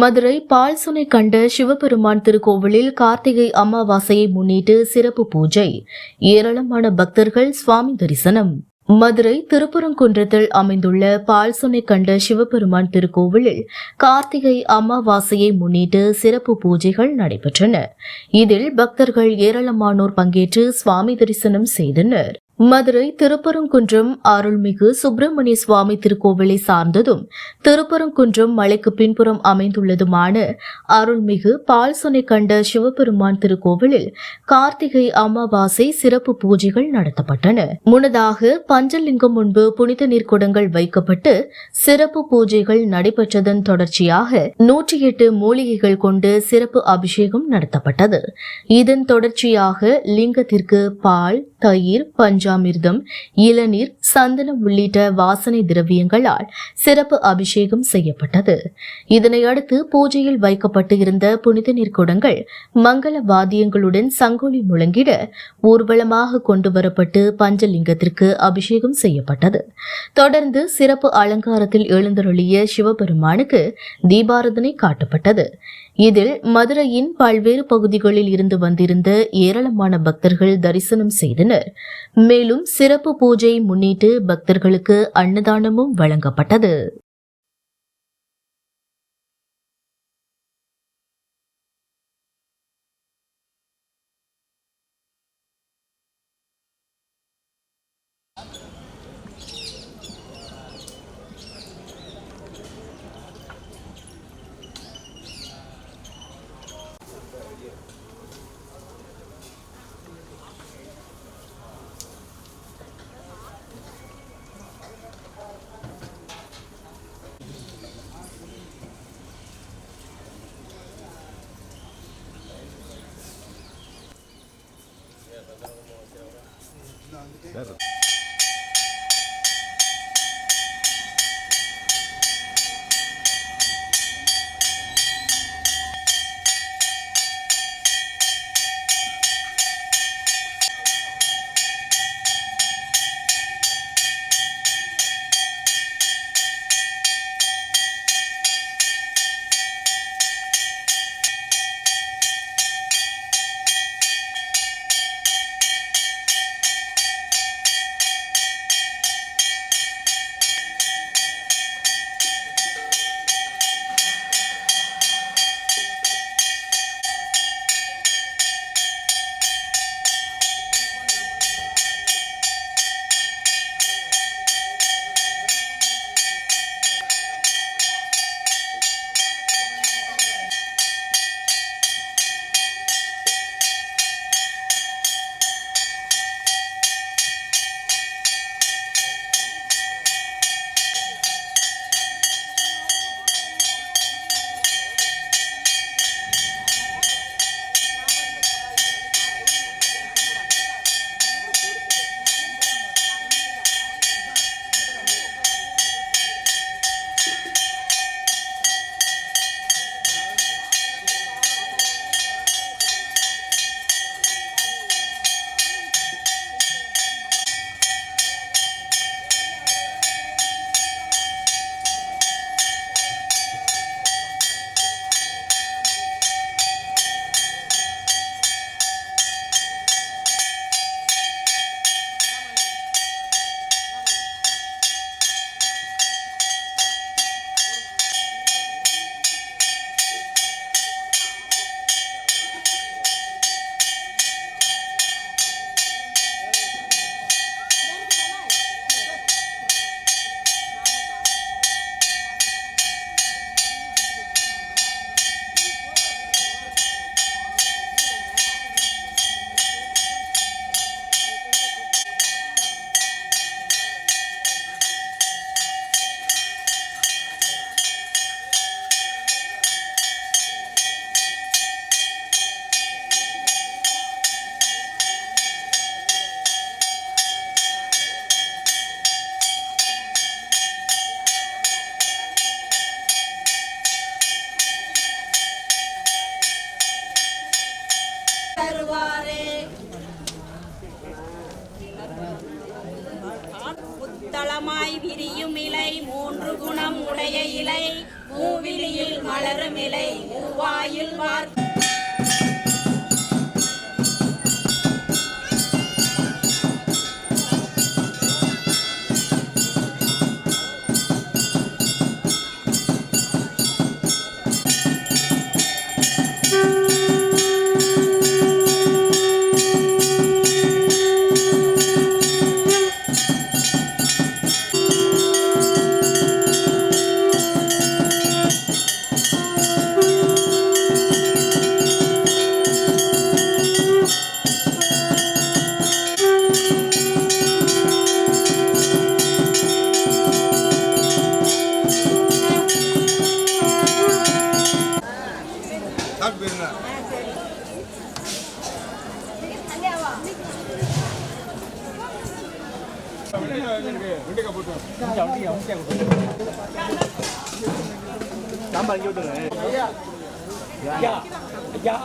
மதுரை பால்சுனை கண்ட சிவபெருமான் திருக்கோவிலில் கார்த்திகை அமாவாசையை முன்னிட்டு சிறப்பு பூஜை. ஏராளமான பக்தர்கள் சுவாமி தரிசனம். மதுரை திருப்புறங்குன்றத்தில் அமைந்துள்ள பால்சுனை கண்ட சிவபெருமான் திருக்கோவிலில் கார்த்திகை அமாவாசையை முன்னிட்டு சிறப்பு பூஜைகள் நடைபெற்றன. இதில் பக்தர்கள் ஏராளமானோர் பங்கேற்று சுவாமி தரிசனம் செய்தனர். மதுரை திருப்பரங்குன்றம் அருள்மிகு சுப்பிரமணிய சுவாமி திருக்கோவிலை சார்ந்ததும் திருப்பரங்குன்றம் மலைக்கு பின்புறம் அமைந்துள்ளதுமான அருள்மிகு பால் சுனை கண்ட சிவபெருமான் திருக்கோவிலில் கார்த்திகை அமாவாசை சிறப்பு பூஜைகள் நடத்தப்பட்டன. முன்னதாக பஞ்சலிங்கம் முன்பு புனித நீர் குடங்கள் வைக்கப்பட்டு சிறப்பு பூஜைகள் நடைபெற்றதன் தொடர்ச்சியாக நூற்றி எட்டு மூலிகைகள் கொண்டு சிறப்பு அபிஷேகம் நடத்தப்பட்டது. இதன் தொடர்ச்சியாக லிங்கத்திற்கு பால் தயிர் பஞ்சா பஞ்சாமிர்தம் இளநீர் சந்தனம் உள்ளிட்ட வாசனை திரவியங்களால் சிறப்பு அபிஷேகம் செய்யப்பட்டது. இதனையடுத்து பூஜையில் வைக்கப்பட்டு இருந்த புனித நீர் குடங்கள் மங்கள வாத்தியங்களுடன் சங்கொலி முழங்கிட ஊர்வலமாக கொண்டு வரப்பட்டு பஞ்சலிங்கத்திற்கு அபிஷேகம் செய்யப்பட்டது. தொடர்ந்து சிறப்பு அலங்காரத்தில் எழுந்தருளிய சிவபெருமானுக்கு தீபாரதனை காட்டப்பட்டது. இதில் மதுரையின் பல்வேறு பகுதிகளில் இருந்து வந்திருந்த ஏராளமான பக்தர்கள் தரிசனம் செய்தனர். மேலும் சிறப்பு பூஜையை முன்னிட்டு பக்தர்களுக்கு அன்னதானமும் வழங்கப்பட்டது. 没有 தருவாரே. புத்தளமாய் விரியும் இலை மூன்று குணம் உடைய இலை மூவிலியில் மலரும் இலை மூவாயில் வார்த்தை சாப்பிட்டு போயிருங்க ஐயா. ஐயா.